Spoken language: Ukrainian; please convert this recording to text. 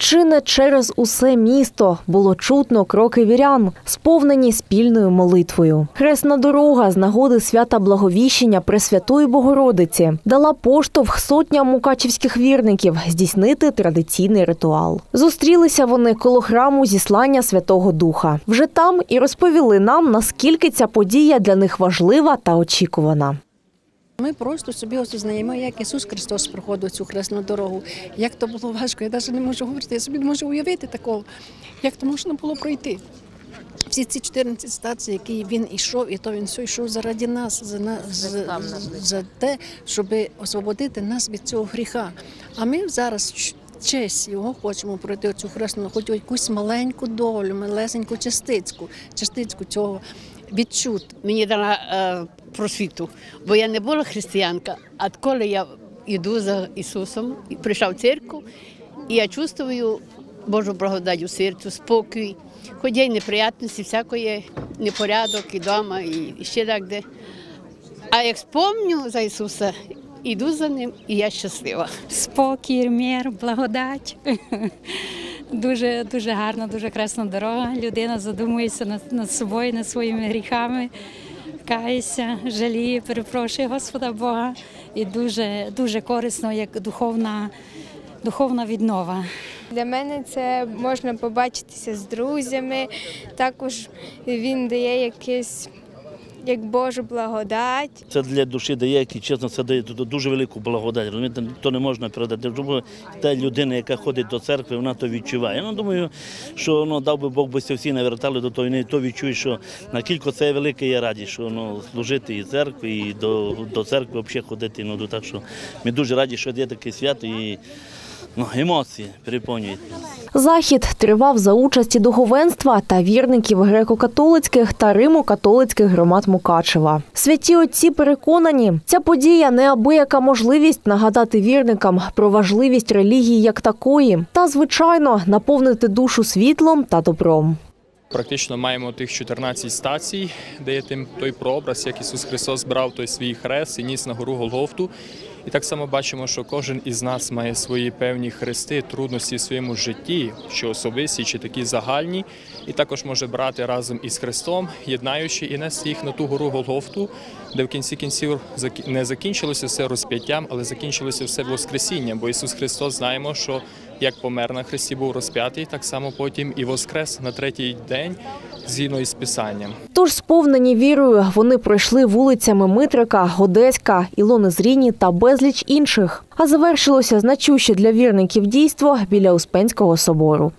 Чи не через усе місто було чутно кроки вірян, сповнені спільною молитвою. Хресна дорога з нагоди свята Благовіщення Пресвятої Богородиці дала поштовх сотням мукачівських вірників здійснити традиційний ритуал. Зустрілися вони коло храму зіслання Святого Духа. Вже там і розповіли нам, наскільки ця подія для них важлива та очікувана. Ми просто собі осознаємо, як Ісус Христос проходив цю хресну дорогу. Як то було важко, я навіть не можу говорити, я собі не можу уявити такого, як то можна було пройти. Всі ці 14 стацій, які він йшов, і то він все йшов заради нас, за, нас, за, за те, щоб освободити нас від цього гріха. А ми зараз честь його хочемо пройти цю хресну, хоч якусь маленьку долю, малесеньку частицьку, частицьку цього відчути. мені дала е, просвіту, бо я не була християнка. А коли я йду за Ісусом, прийшла в церкву, і я чувствую Божу благодать у серцю, спокій, хоч є неприятності, всякої непорядок і вдома, і, ще так де. А як спомню за Ісуса, іду за ним, і я щаслива. спокій, мир, благодать. Дуже, дуже гарна, дуже красна дорога. Людина задумується над, над собою, над своїми гріхами, кається, жаліє, перепрошую Господа Бога. І дуже, дуже корисно, як духовна, духовна віднова. Для мене це можна побачитися з друзями. Також він дає якесь як Божу благодать. Це для душі дає, і чесно, це дає дуже велику благодать. Розумієте, то не можна передати. Та людина, яка ходить до церкви, вона то відчуває. Ну думаю, що ну, дав би Бог це всі навертали до того, і то відчує, що наскільки це велике є радість, що ну, служити і церкві, і до, до церкви взагалі ходити. Ну, так що ми дуже раді, що є таке свято і ну, емоції переповнюють. Захід тривав за участі духовенства та вірників греко-католицьких та римо-католицьких громад Мукачева. Святі отці переконані, ця подія неабияка можливість нагадати вірникам про важливість релігії як такої, та звичайно наповнити душу світлом та добром. Практично маємо тих 14 стацій, де є тим той прообраз, як Ісус Христос брав той свій хрест і ніс на гору Голгофту. І так само бачимо, що кожен із нас має свої певні хрести, трудності в своєму житті, що особисті, чи такі загальні, і також може брати разом із Христом, єднаючи і нести їх на ту гору Голгофту, де в кінці кінців не закінчилося все розп'яттям, але закінчилося все Воскресінням. Бо Ісус Христос знаємо, що як помер на Христі, був розп'ятий, так само потім і воскрес на третій день згідно із Писанням. Тож, сповнені вірою, вони пройшли вулицями Митрика, Одеська, Ілони Зріні та безліч інших. А завершилося значуще для вірників дійство біля Успенського собору.